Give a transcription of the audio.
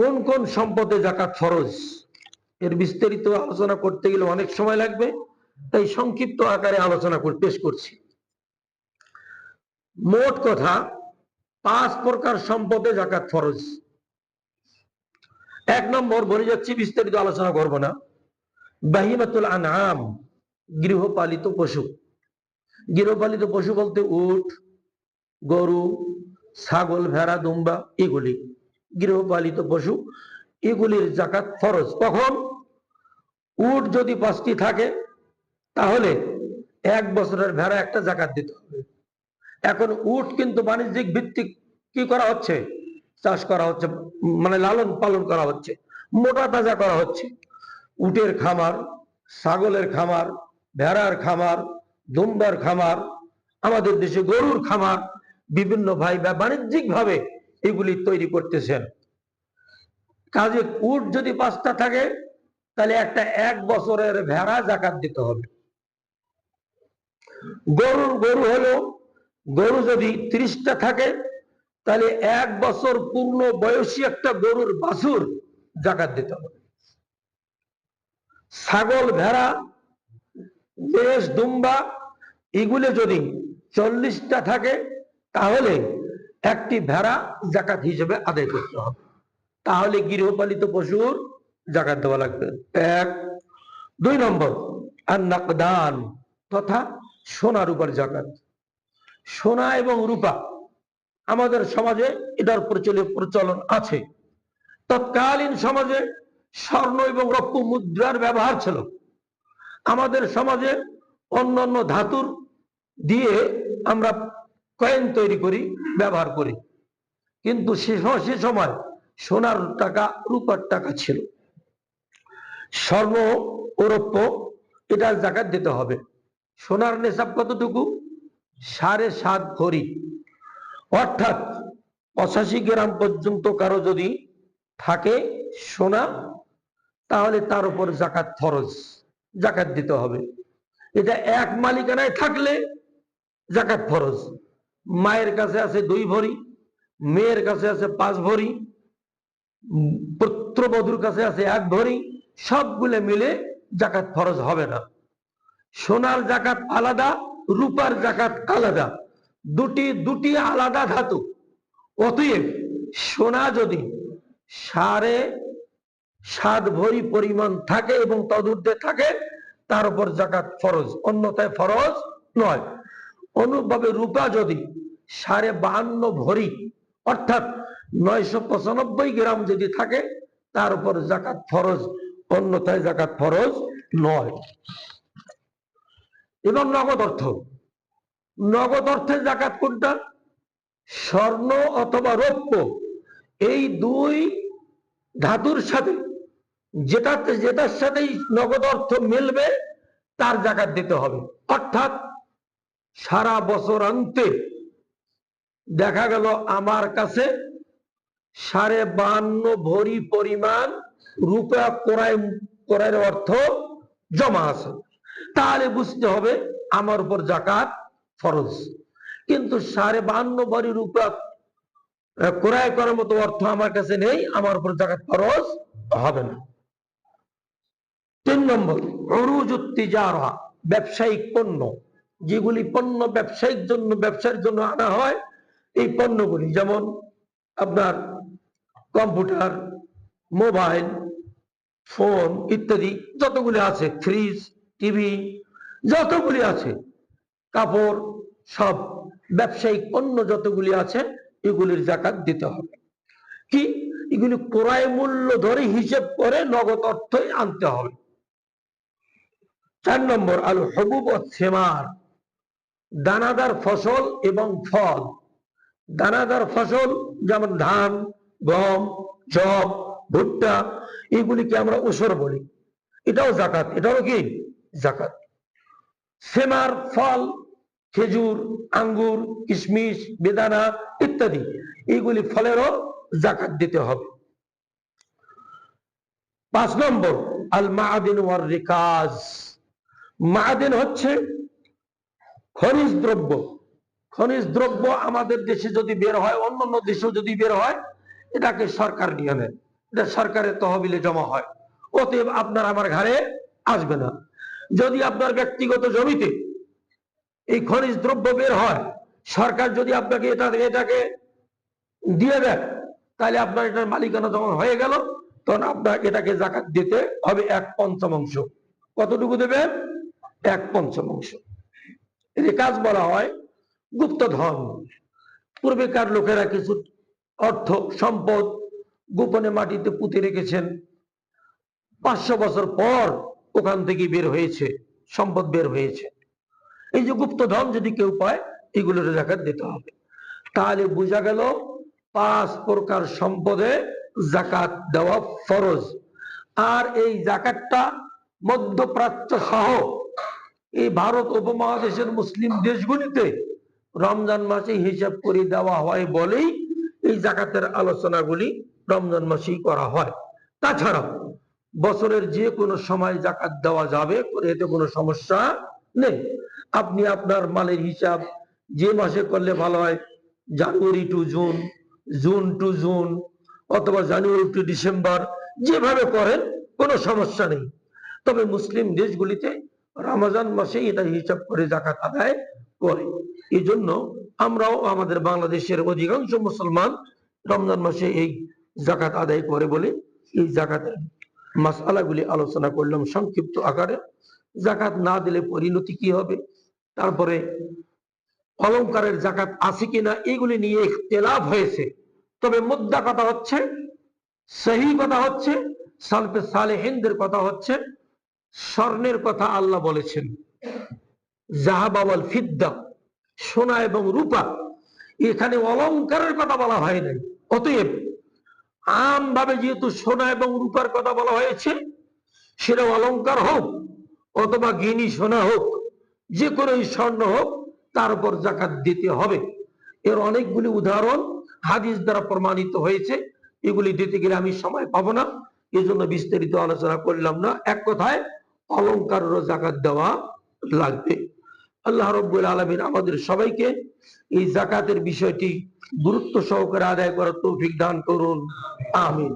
কোন কোন সম্পদে জাকাত ফরজ? এর বিস্তারিত আলোচনা করতে গেলে অনেক সময় লাগবে, তাই সংক্ষিপ্ত আকারে আলোচনা পেশ করছি। মোট কথা, পাঁচ প্রকার সম্পদে জাকাত ফরজ। এক নম্বর বলে যাচ্ছি, বিস্তারিত আলোচনা করব না। বাহিমাতুল আনাম গৃহপালিত পশু। গৃহপালিত পশু বলতে উট, গরু, ছাগল, ভেড়া, দুম্বা, এগুলি। গৃহপালিত পশু, এগুলির জাকাত ফরজ। কখন উট যদি পাঁচটি থাকে, তাহলে এক বছরের ভেড়া একটা জাকাত দিতে হবে। এখন উট কিন্তু বাণিজ্যিক ভিত্তিক কি করা হচ্ছে? চাষ করা হচ্ছে মানে লালন পালন করা হচ্ছে, মোটা তাজা করা হচ্ছে। উটের খামার, ছাগলের খামার, ভেড়ার খামার দুম্বার খামার, আমাদের দেশে গরুর খামার, বিভিন্ন ভাই বাণিজ্যিক ভাবে এগুলি তৈরি করতেছেন। কাজে উট যদি পাঁচটা থাকে, তাহলে একটা এক বছরের ভেড়া জাকাত দিতে হবে। গরুর গরু হলো, গরু যদি ত্রিশটা থাকে, তাহলে এক বছর পূর্ণ বয়সী একটা গরুর বাছুর জাকাত দিতে হবে। ছাগল, ভেড়া, দেশ, দুম্বা, এগুলো যদি চল্লিশটা থাকে, তাহলে একটি ভেড়া জাকাত হিসেবে আদায় করতে হবে। তাহলে গৃহপালিত পশুর জাকাত দেওয়া লাগবে। এক। দুই নম্বর আর নাকদান তথা সোনা রূপার জাকাত। সোনা এবং রূপা আমাদের সমাজে এটার প্রচলিত প্রচলন আছে। তৎকালীন সমাজে স্বর্ণ এবং রৌপ্য মুদ্রার ব্যবহার ছিল। আমাদের সমাজে অন্যান্য ধাতুর দিয়ে আমরা কয়েন তৈরি করি, ব্যবহার করি। কিন্তু সে সময় সোনার টাকা, রূপার টাকা ছিল। স্বর্ণ ও রৌপ্য এটার জাকাত দিতে হবে। সোনার নেশাব কতটুকু? সাড়ে সাত ভরি অর্থাৎ পঁচাশি গ্রাম পর্যন্ত কারও যদি থাকে সোনা, তাহলে তার উপর জাকাত ফরজ, জাকাত দিতে হবে। এটা এক মালিকানায় থাকলে জাকাত ফরজ। মায়ের কাছে আছে দুই ভরি, মেয়ের কাছে আছে পাঁচ ভরি, পুত্রবধূর কাছে আছে এক ভরি, সবগুলো মিলে জাকাত ফরজ হবে না। সোনার জাকাত আলাদা, রূপার জাকাত আলাদা। দুটি দুটি আলাদা ধাতু। অতএব সোনা যদি সাড়ে সাত ভরি পরিমাণ থাকে এবং তদূর্ধ্বে থাকে, তার উপর জাকাত ফরজ, অন্যথায় ফরজ নয়। অনুভাবে রূপা যদি সাড়ে বাহান্ন ভরি, অর্থাৎ নয়শো পঁচানব্বই গ্রাম যদি থাকে, তার উপর জাকাত ফরজ, অন্যথায় জাকাত ফরজ নয়। এবং নগদ অর্থ। নগদ অর্থের জাকাত কোনটা? স্বর্ণ অথবা রৌপ্য। এই দুই ধাতুর সাথে যেটাতে যেটার সাথেই নগদ অর্থ মিলবে, তার জাকাত দিতে হবে। অর্থাৎ সারা বছর অন্তে দেখা গেল আমার কাছে সাড়ে বান্ন ভরি পরিমাণ রূপা ক্রয়, ক্রয়ের অর্থ জমা আছে। তাহলে বুঝতে হবে আমার উপর জাকাত ফরজ। কিন্তু সাড়ে বান্ন ভরি রূপা ক্রয় করার মতো অর্থ আমার কাছে নেই, আমার উপর জাকাত ফরজ হবে না। তিন নম্বর অরুজুত্তিজারা ব্যবসায়িক পণ্য। যেগুলি পণ্য ব্যবসায়ীর জন্য, ব্যবসার জন্য আনা হয়, এই পণ্যগুলি যেমন আপনার কম্পিউটার, মোবাইল, ফোন ইত্যাদি যতগুলি আছে, ফ্রিজ, টিভি, যতগুলি আছে, কাপড় সব ব্যবসায়িক পণ্য যতগুলি আছে, এগুলির জাকাত দিতে হবে। কি? এগুলি ক্রয় মূল্য ধরে হিসেব করে নগদ অর্থই আনতে হবে। চার নম্বর আল হবুব ও সেমার দানাদার ফসল এবং ফল। দানাদার ফসল যেমন ধান, গম জব ভুট্টা, এগুলিকে আমরা ওসর বলি। এটাও জাকাত, এটাও কি? জাকাত। সেমার, ফল, খেজুর, আঙ্গুর, কিশমিশ, বেদানা ইত্যাদি এইগুলি ফলেরও জাকাত দিতে হবে। পাঁচ নম্বর আল মাহাদিন ওয়ার রিকাজ মাহাদিন হচ্ছে খনিজ দ্রব্য। খনিজ দ্রব্য আমাদের দেশে যদি বের হয় অন্য অন্য দেশেও যদি বের হয়, এটাকে সরকার নিয়ে নেয়। এটা সরকারের তহবিলে জমা হয়। অতএব আপনার আমার ঘরে আসবে না। যদি আপনার ব্যক্তিগত জমিতে এই খনিজ দ্রব্য বের হয়, সরকার যদি আপনাকে এটা, এটাকে দিয়ে দেয়, তাহলে আপনার এটার মালিকানা যখন হয়ে গেল, তখন আপনার এটাকে জাকাত দিতে হবে এক পঞ্চমাংশ কতটুকু দেবেন? এক পঞ্চমাংশ কাজ বলা হয় গুপ্তধন পূর্বেকার লোকেরা কিছু অর্থ, সম্পদ গোপনে মাটিতে পুঁতে রেখেছেন। পাঁচশো বছর পর ওখান থেকে বের হয়েছে, সম্পদ বের হয়েছে। এই যে গুপ্তধন যদি কেউ পায়, এগুলোর জাকাত দিতে হবে। তাহলে বোঝা গেল পাঁচ প্রকার সম্পদে জাকাত দেওয়া ফরজ। আর এই জাকাতটা মধ্যপ্রাচ্য সহ এই ভারত উপমহাদেশের মুসলিম দেশগুলিতে রমজান মাসে হিসাব করে দেওয়া হয় বলেই এই জাকাতের আলোচনাগুলি রমজান মাসেই করা হয়। তাছাড়া বছরের যে কোনো সময় জাকাত দেওয়া যাবে এতে কোনো সমস্যা নেই। আপনি আপনার মালের হিসাব যে মাসে করলে ভালো হয়, January to June June to June, অথবা জানুয়ারি টু ডিসেম্বর, যেভাবে করেন কোনো সমস্যা নেই। তবে মুসলিম দেশগুলিতে রমজান মাসে এটা হিসাব করে জাকাত আদায় করে। এই জন্য আমরাও আমাদের বাংলাদেশের অধিকাংশ মুসলমান রমজান মাসে এই জাকাত আদায় করে বলে এই জাকাতের মাসালাগুলি আলোচনা করলাম সংক্ষিপ্ত আকারে। জাকাত না দিলে পরিণতি কি হবে? তারপরে অলংকারের জাকাত আছে কিনা এগুলি নিয়ে ইখতিলাফ হয়েছে। তবে মুদ্রা কথা হচ্ছে, সহি কথা হচ্ছে, সালফে সালেহিনদের কথা হচ্ছে স্বর্ণের কথা আল্লাহ বলেছেন। জাহাবাওয়াল ফিদ্দা, সোনা এবং রূপা, এখানে অলংকারের কথা বলা হয় নাই। অতএব আম ভাবে যেহেতু সোনা এবং রূপার কথা বলা হয়েছে সেটা অলংকার হোক অথবা গিনি সোনা হোক, যে কোনো স্বর্ণ হোক, তার উপর জাকাত দিতে হবে। এর অনেকগুলি উদাহরণ হাদিস দ্বারা প্রমাণিত হয়েছে। এগুলি দিতে গেলে আমি সময় পাবো না, এজন্য বিস্তারিত আলোচনা করলাম না। এক কথায় অলংকারেরও জাকাত দেওয়া লাগবে। আল্লাহ রব্বুল আলমিন আমাদের সবাইকে এই জাকাতের বিষয়টি গুরুত্ব সহকারে আদায় করার তৌফিক দান করুন। আমিন।